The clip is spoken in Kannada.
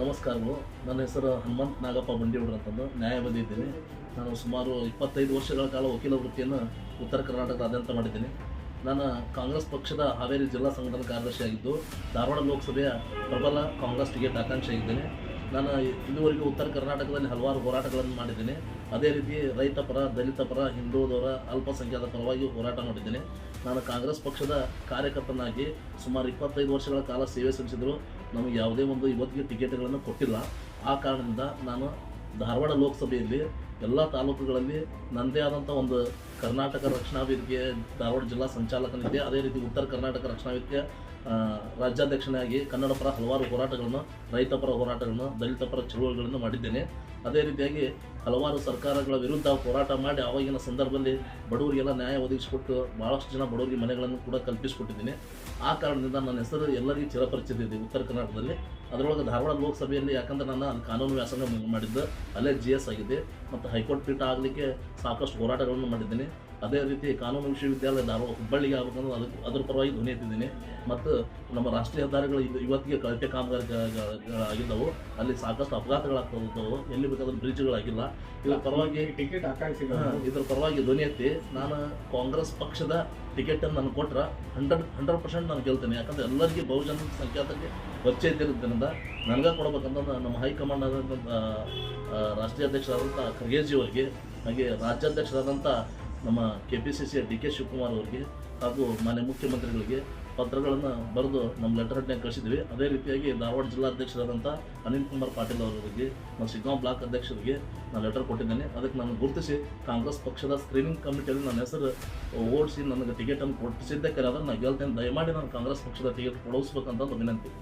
ನಮಸ್ಕಾರಗಳು ನನ್ನ ಹೆಸರು ಹನುಮಂತ್ ನಾಗಪ್ಪ ಬಂಡಿಹುಡ್ರ ಅಂತಂದು ನ್ಯಾಯವಾದಿ ಇದ್ದೀನಿ. ನಾನು ಸುಮಾರು ಇಪ್ಪತ್ತೈದು ವರ್ಷಗಳ ಕಾಲ ವಕೀಲ ವೃತ್ತಿಯನ್ನು ಉತ್ತರ ಕರ್ನಾಟಕದಾದ್ಯಂತ ಮಾಡಿದ್ದೀನಿ. ನಾನು ಕಾಂಗ್ರೆಸ್ ಪಕ್ಷದ ಹಾವೇರಿ ಜಿಲ್ಲಾ ಸಂಘಟನಾ ಕಾರ್ಯದರ್ಶಿಯಾಗಿದ್ದು ಧಾರವಾಡ ಲೋಕಸಭೆಯ ಪ್ರಬಲ ಕಾಂಗ್ರೆಸ್ ಟಿಕೆಟ್ ಆಕಾಂಕ್ಷಿಯಾಗಿದ್ದೇನೆ ನಾನು ಇದುವರೆಗೂ ಉತ್ತರ ಕರ್ನಾಟಕದಲ್ಲಿ ಹಲವಾರು ಹೋರಾಟಗಳನ್ನು ಮಾಡಿದ್ದೇನೆ. ಅದೇ ರೀತಿ ರೈತ ಪರ, ದಲಿತ ಪರ ಹಿಂದೂದವರ ಅಲ್ಪಸಂಖ್ಯಾತ ಪರವಾಗಿ ಹೋರಾಟ ಮಾಡಿದ್ದೇನೆ. ನಾನು ಕಾಂಗ್ರೆಸ್ ಪಕ್ಷದ ಕಾರ್ಯಕರ್ತನಾಗಿ ಸುಮಾರು ಇಪ್ಪತ್ತೈದು ವರ್ಷಗಳ ಕಾಲ ಸೇವೆ ಸಲ್ಲಿಸಿದ್ರು. ನಮಗೆ ಯಾವುದೇ ಒಂದು ಇವತ್ತಿಗೆ ಟಿಕೆಟ್ಗಳನ್ನು ಕೊಟ್ಟಿಲ್ಲ. ಆ ಕಾರಣದಿಂದ ನಾನು ಧಾರವಾಡ ಲೋಕಸಭೆಯಲ್ಲಿ ಎಲ್ಲ ತಾಲೂಕುಗಳಲ್ಲಿ ನನ್ನದೇ ಆದಂಥ ಒಂದು ಕರ್ನಾಟಕ ರಕ್ಷಣಾ ವೇದಿಕೆ ಧಾರವಾಡ ಜಿಲ್ಲಾ ಸಂಚಾಲಕನಿದೆ ಅದೇ ರೀತಿ ಉತ್ತರ ಕರ್ನಾಟಕ ರಕ್ಷಣಾ ರಾಜ್ಯಾಧ್ಯಕ್ಷನಾಗಿ ಕನ್ನಡ ಪರ ಹಲವಾರು ಹೋರಾಟಗಳನ್ನು, ರೈತ ಪರ ಹೋರಾಟಗಳನ್ನು, ದಲಿತ ಪರ ಚಳುವಳಿಗಳನ್ನು ಮಾಡಿದ್ದೇನೆ. ಅದೇ ರೀತಿಯಾಗಿ ಹಲವಾರು ಸರ್ಕಾರಗಳ ವಿರುದ್ಧ ಹೋರಾಟ ಮಾಡಿ ಆವಾಗಿನ ಸಂದರ್ಭದಲ್ಲಿ ಬಡವರಿಗೆಲ್ಲ ನ್ಯಾಯ ಒದಗಿಸಿಕೊಟ್ಟು ಭಾಳಷ್ಟು ಜನ ಬಡವರಿಗೆ ಮನೆಗಳನ್ನು ಕೂಡ ಕಲ್ಪಿಸಿಕೊಟ್ಟಿದ್ದೀನಿ. ಆ ಕಾರಣದಿಂದ ನನ್ನ ಹೆಸರು ಎಲ್ಲರಿಗೂ ಚಿರಪರಿಚಿತ ಇದೆ ಉತ್ತರ ಕರ್ನಾಟಕದಲ್ಲಿ. ಅದರೊಳಗೆ ಧಾರವಾಡ ಲೋಕಸಭೆಯಲ್ಲಿ ಯಾಕಂದರೆ ನಾನು ಅಲ್ಲಿ ಕಾನೂನು ವ್ಯಾಸಂಗ ಮಾಡಿದ್ದು, ಅಲ್ಲೇ ಜಿ ಎಸ್ ಆಗಿದೆ ಮತ್ತು ಹೈಕೋರ್ಟ್ ಪೀಠ ಆಗಲಿಕ್ಕೆ ಸಾಕಷ್ಟು ಹೋರಾಟಗಳನ್ನು ಮಾಡಿದ್ದೀನಿ. ಅದೇ ರೀತಿ ಕಾನೂನು ವಿಶ್ವವಿದ್ಯಾಲಯ ಧಾರವಾಡ ಹುಬ್ಬಳ್ಳಿಗೆ ಆಗಬೇಕಂದ್ರೆ ಅದಕ್ಕೆ ಅದರ ಪರವಾಗಿ ಧ್ವನಿ ಎತ್ತಿದ್ದೀನಿ. ಮತ್ತು ನಮ್ಮ ರಾಷ್ಟ್ರೀಯ ಹೆದ್ದಾರಿಗಳು ಇದು ಇವತ್ತಿಗೆ ಕಳಪೆ ಕಾಮಗಾರಿಗಳಾಗಿದ್ದವು ಅಲ್ಲಿ ಸಾಕಷ್ಟು ಅಪಘಾತಗಳಾಗ್ತಾವು ಎಲ್ಲಿ ಬೇಕಾದ್ರೆ ಬ್ರಿಡ್ಜ್ಗಳಾಗಿಲ್ಲ ಇದರ ಪರವಾಗಿ ಟಿಕೆಟ್ ಆಕಾಂಕ್ಷಿಗಳು ಹಾ, ಇದ್ರ ಪರವಾಗಿ ಧ್ವನಿ ಎತ್ತಿ ನಾನು ಕಾಂಗ್ರೆಸ್ ಪಕ್ಷದ ಟಿಕೆಟನ್ನು ನಾನು ಕೊಟ್ಟರೆ ಹಂಡ್ರೆಡ್ ಹಂಡ್ರೆಡ್ ಪರ್ಸೆಂಟ್ ನಾನು ಗೆಲ್ತೇನೆ. ಯಾಕಂದ್ರೆ ಎಲ್ಲರಿಗೂ ಬಹುಜನ ಸಂಖ್ಯಾತಕ್ಕೆ ಪರಿಚಯ ಇದ್ದಿರೋದ್ರಿಂದ ನನಗೆ ಕೊಡಬೇಕಂತಂದ್ರೆ ನಮ್ಮ ಹೈಕಮಾಂಡ್ ಆದಂಥ ರಾಷ್ಟ್ರೀಯ ಅಧ್ಯಕ್ಷರಾದಂಥ ಖರ್ಗೆಜಿಯವರಿಗೆ ಹಾಗೆ ರಾಜ್ಯಾಧ್ಯಕ್ಷರಾದಂಥ ನಮ್ಮ ಕೆ ಪಿ ಸಿ ಸಿಯ ಡಿ ಕೆ ಶಿವಕುಮಾರ್ ಅವರಿಗೆ ಹಾಗೂ ಮಾನ್ಯ ಮುಖ್ಯಮಂತ್ರಿಗಳಿಗೆ ಪತ್ರಗಳನ್ನು ಬರೆದು ನಮ್ಮ ಲೆಟರ್ ಹೆಡ್ನಾಗ ಕಳಿಸಿದ್ವಿ. ಅದೇ ರೀತಿಯಾಗಿ ಧಾರವಾಡ ಜಿಲ್ಲಾಧ್ಯಕ್ಷರಾದಂಥ ಅನಿಲ್ ಕುಮಾರ್ ಪಾಟೀಲ್ ಅವರಿಗೆ ನಾನು ಸಿಗ್ಗಾಂವ್ ಬ್ಲಾಕ್ ಅಧ್ಯಕ್ಷರಿಗೆ ನಾನು ಲೆಟರ್ ಕೊಟ್ಟಿದ್ದೇನೆ. ಅದಕ್ಕೆ ನಾನು ಗುರುತಿಸಿ ಕಾಂಗ್ರೆಸ್ ಪಕ್ಷದ ಸ್ಕ್ರೀನಿಂಗ್ ಕಮಿಟಿಯಲ್ಲಿ ನನ್ನ ಹೆಸರು ಓಡಿಸಿ ನನಗೆ ಟಿಕೆಟನ್ನು ಕೊಟ್ಟಿಸಿದ್ದೆ ಕರೆ ಅದನ್ನು ನಾನು ಗೆಲ್ತೇನೆ. ದಯಮಾಡಿ ನಾನು ಕಾಂಗ್ರೆಸ್ ಪಕ್ಷದ ಟಿಕೆಟ್ ಕೊಡಿಸ್ಬೇಕಂತ ಒಂದು ವಿನಂತಿ.